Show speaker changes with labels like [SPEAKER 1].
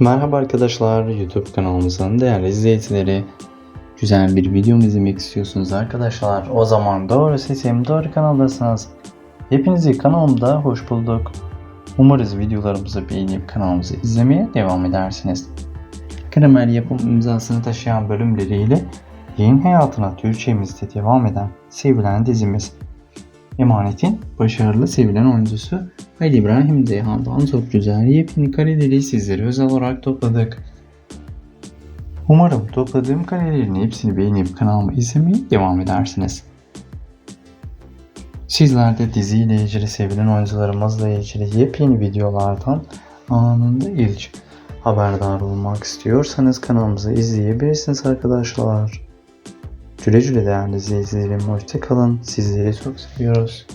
[SPEAKER 1] Merhaba arkadaşlar, YouTube kanalımızın değerli izleyicileri. Güzel bir video izlemek istiyorsunuz arkadaşlar? O zaman doğru sesim, doğru kanaldasınız. Hepinizi kanalımda hoş bulduk. Umarız videolarımızı beğenip kanalımızı izlemeye devam edersiniz. Karamel yapım imzasını taşıyan bölümleriyle yayın hayatına Türkçemizde devam eden sevilen dizimiz. Emanet'in başarılı sevilen oyuncusu Ali İbrahim Zeyhan'dan çok güzel yepyeni kareleri sizlere özel olarak topladık. Umarım topladığım karelerin hepsini beğenip kanalımı izlemeye devam edersiniz. Sizler de diziyle ilgili sevilen oyuncularımızla ilgili yepyeni videolardan anında ilk haberdar olmak istiyorsanız kanalımızı izleyebilirsiniz arkadaşlar. Güle güle değerli izleyicilerim. Hoşçakalın. Sizleri çok seviyoruz.